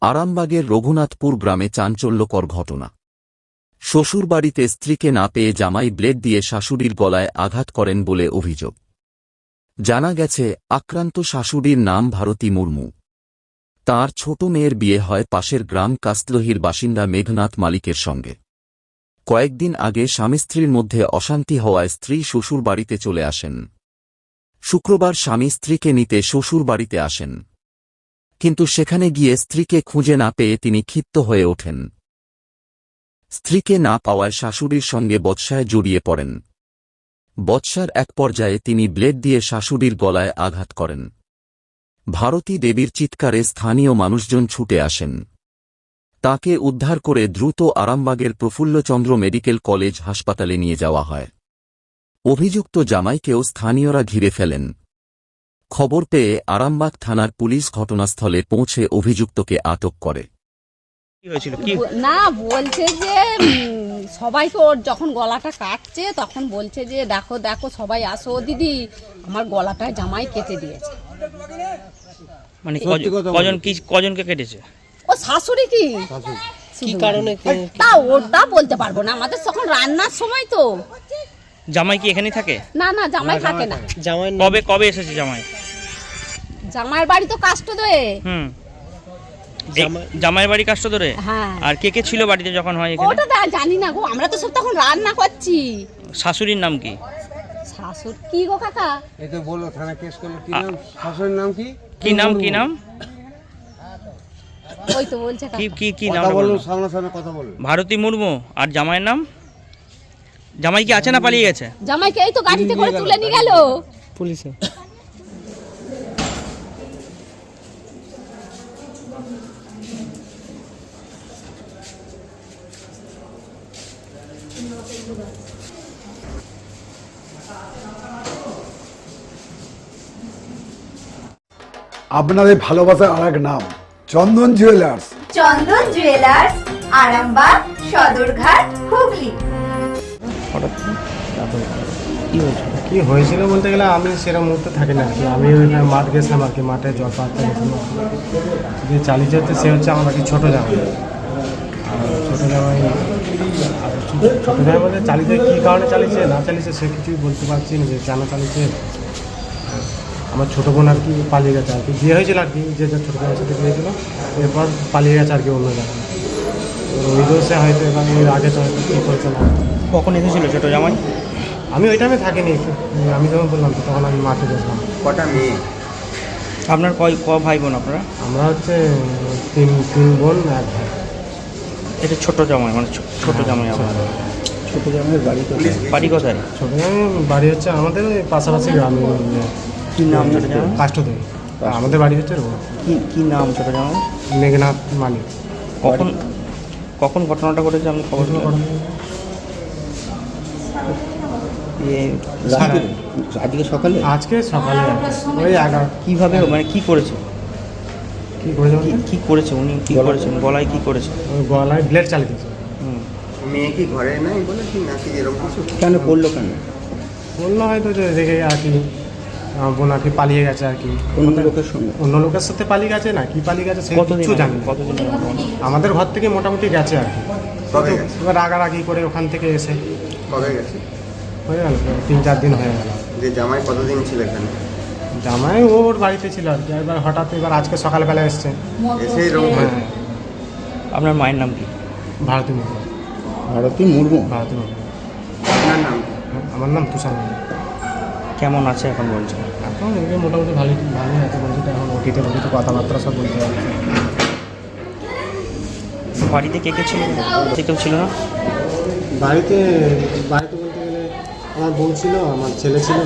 আরামবাগের রঘুনাথপুর গ্রামে চাঞ্চল্যকর ঘটনা। শ্বশুরবাড়িতে স্ত্রীকে না পেয়ে জামাই ব্লেড দিয়ে শাশুড়ির গলায় আঘাত করেন বলে অভিযোগ। জানা গেছে, আক্রান্ত শাশুড়ির নাম ভারতী মুর্মু। তার ছোট মেয়ের বিয়ে হয় পাশের গ্রাম কাস্তলহির বাসিন্দা মেঘনাথ মালিকের সঙ্গে। কয়েকদিন আগে স্বামী স্ত্রীর মধ্যে অশান্তি হওয়ায় স্ত্রী শ্বশুর বাড়িতে চলে আসেন। শুক্রবার স্বামী স্ত্রীকে নিতে শ্বশুর বাড়িতে আসেন। কিন্তু সেখানে গিয়ে স্ত্রীকে খুঁজে না পেয়ে তিনি ক্ষিপ্ত হয়ে ওঠেন। স্ত্রীকে না পাওয়ায় শাশুড়ির সঙ্গে বৎসায় জড়িয়ে পড়েন। বৎসার এক পর্যায়ে তিনি ব্লেড দিয়ে শাশুড়ির গলায় আঘাত করেন। ভারতী দেবীর চিৎকারে স্থানীয় মানুষজন ছুটে আসেন। তাকে উদ্ধার করে দ্রুত আরামবাগের প্রফুল্লচন্দ্র মেডিকেল কলেজ হাসপাতালে নিয়ে যাওয়া হয়। অভিযুক্ত জামাইকেও স্থানীয়রা ঘিরে ফেলেন। খবর পেয়ে আরামবাগ থানার পুলিশ ঘটনাস্থলে পৌঁছে অভিযুক্তকে আটক করে। কি হয়েছিল? কি? না বলছে যে সবাইকে ওর যখন গলাটা কাটছে তখন বলছে যে দেখো দেখো সবাই আসো ও দিদি আমার গলাটা জামাই কেটে দিয়েছে। মানে কজন কি কজনকে কেটেছে? ও শাশুড়ি কি? কি কারণে তা ওটা বলতে পারব না। আমাদের তখন রান্নার সময় তো। জামাই কি এখানেই থাকে? না না জামাই থাকে না। জামাই কবে কবে এসেছে জামাই? জামাইয়ের বাড়ি তো কাষ্ট দয়ে হুম। জামাইয়ের বাড়ি কাষ্ট ধরে? হ্যাঁ। আর কে কে ছিল বাড়িতে যখন হয় এখানে? ওটা জানি না গো আমরা তো সব তখন রান্না করছি। শাশুড়ির নাম কি? শাশুড় কি গো কাকা? এই তো বলল থানা কেস করল কি নাম? শাশুড়ির নাম কি? কি নাম কি নাম? ওই তো বলছে কি কি কি নাম কথা বলুন সামনাসামনি কথা বলুন। ভারতী মুর্মু আর জামাইয়ের নাম? জামাই কি আছে না পালিয়ে গেছে? জামাইকে এই তো গাড়িতে করে তুলে নিয়ে গেল। পুলিশে। আপনাদের ভালোবাসার আর এক নাম চন্দন জুয়েলার্স চন্দন জুয়েলার্স আরামবাগ সদরঘাট হুগলি। কি হয়েছিল বলতে গেলে আমি সেরকম মুহূর্তে থাকি না আর কি। আমি ওইখানে মাঠ গেছিলাম আর কি মাঠে জল পাড়তে গেছিলাম। যে চালিয়ে যেতে সে হচ্ছে আমার বাকি ছোটো জামাই। আর ছোটো জামাই ছোটো বলতে চালিয়ে কী কারণে চালিয়েছে না চালিয়েছে সে কিছুই বলতে পারছি না যে কেন চালিয়েছে আমার ছোটো বোন আর কি পালিয়ে গেছে আর কি। বিয়ে হয়েছিল আর কি যে যার ছোটো বোনের সাথে বিয়ে হয়েছিল এরপর পালিয়ে গেছে আর কি অন্য জায়গায়। ওই দোষে হয়তো এবার এর আগে তো হয়তো কী করেছে না। কখন এসেছিল ছোট জামাই? আমি ওই টাইমে থাকিনি আমি যখন বললাম তো তখন আমি মাঠে গেছিলাম। কটা মেয়ে? আপনার কয় ক ভাই বোন আপনারা? আমরা হচ্ছে তিন তিন বোন এক ভাই। এটা ছোট জামাই মানে ছো- ছোট জামাই আপনার ছোট। জামাইয়ের বাড়ি বাড়ি কোথায়? ছোট জামাই বাড়ি হচ্ছে আমাদের ওই পাশাপাশি গ্রামে কি নাম ছোট জামাই? কাষ্ট থেকে আমাদের বাড়ি হচ্ছে। কি কি নাম ছোট জামাই? মেঘনাথ মালিক কখন কখন ঘটনাটা ঘটেছে আপনি খবর আজকে সকালে? আজকে সকালে। ওই এগারো কীভাবে মানে কী করেছে? কি করেছে কি কি করেছে? উনি কি করেছেন গলায় কি করেছে? গলায় ব্লেড চালিয়ে দিয়েছে হুম। মেয়ে কি ঘরে নাই বলে কি নাকি এরকম কিছু? কেন করল কেন? বলল হয়তো যে দেখে আর কি বোন আর কি পালিয়ে গেছে আর কি। অন্য লোকের সঙ্গে? অন্য লোকের সাথে পালিয়ে গেছে না? কি পালিয়ে গেছে সে কিছু? জানি কতদিন আমাদের ঘর থেকে মোটামুটি গেছে আর কি। কবে গেছে? এবার রাগারাগি করে ওখান থেকে এসে কবে গেছে? হয়ে গেল তিন চার দিন হয়ে গেল। যে জামাই কতদিন ছিল এখানে? জামাই ওর বাড়িতে ছিল আর কি। এবার হঠাৎ এবার আজকে সকালবেলা এসছে। এসে হ্যাঁ। আপনার মায়ের নাম কি? ভারতী মুর্মু। ভারতী মুর্মু? ভারতী মুর্মু। আপনার নাম? আমার নাম তুষার মুর্মু। কেমন আছে এখন বলছেন এখন এদিকে মোটামুটি ভালোই ভালোই আছে বলছি তো এখন ওটিতে ওটিতে কথাবার্তা সব বলতে পারছি বাড়িতে কে কে ছিল? কে কেউ ছিল না? বাড়িতে বাড়িতে বলতে আমার বউ ছিল আমার ছেলে ছিল।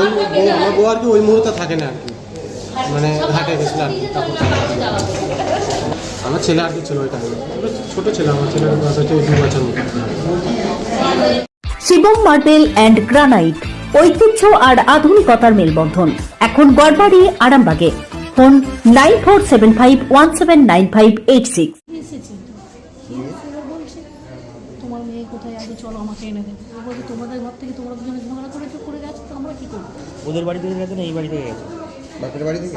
ওই বউ আমার বউ আর কি ওই মুহূর্তে থাকে না আর কি। মানে ঘাটে গেছিল আর কি তারপর আমার ছেলে আর কি ছিল ওই টাইমে ছোটো ছিল আমার ছেলের বয়স হচ্ছে দু বছর মতো। শিবম মার্বেল অ্যান্ড গ্রানাইট ঐতিহ্য আর আধুনিকতার মেলবন্ধন। এখন গড়বাড়ি আরামবাগে। Phone nine four seven five one seven nine five eight six. তোমার মেয়ে কোথায়? আছে চলো আমাকে এনে দেবে। ও বলছে তোমাদের ঘর থেকে তোমরা দুজনে ঝগড়া করে চুপ করে গেছো তো আমরা কি করব? ওদের বাড়ি থেকে গেছে না এই বাড়ি থেকে গেছে? বাপের বাড়ি থেকে?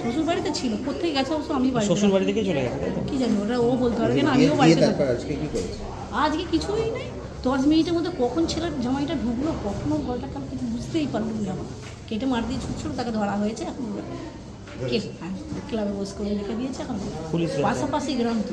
শ্বশুর বাড়িতে ছিল কোথেকে গেছে অবশ্য আমি বাড়ি শ্বশুর বাড়ি থেকে চলে গেছে কি জানি ওটা ও বলতে পারবে না আমিও বাড়িতে আজকে কি করেছে? আজকে কিছুই নেই। দশ মিনিটের মধ্যে কখন ছেলের জামাইটা ঢুকলো কখনো গলটা কাল কিছু বুঝতেই পারল না আমার কেটে মার দিয়ে ছুটছিল তাকে ধরা হয়েছে এখন ক্লাবে বস করে রেখে দিয়েছে এখন। পাশাপাশি গ্রাম তো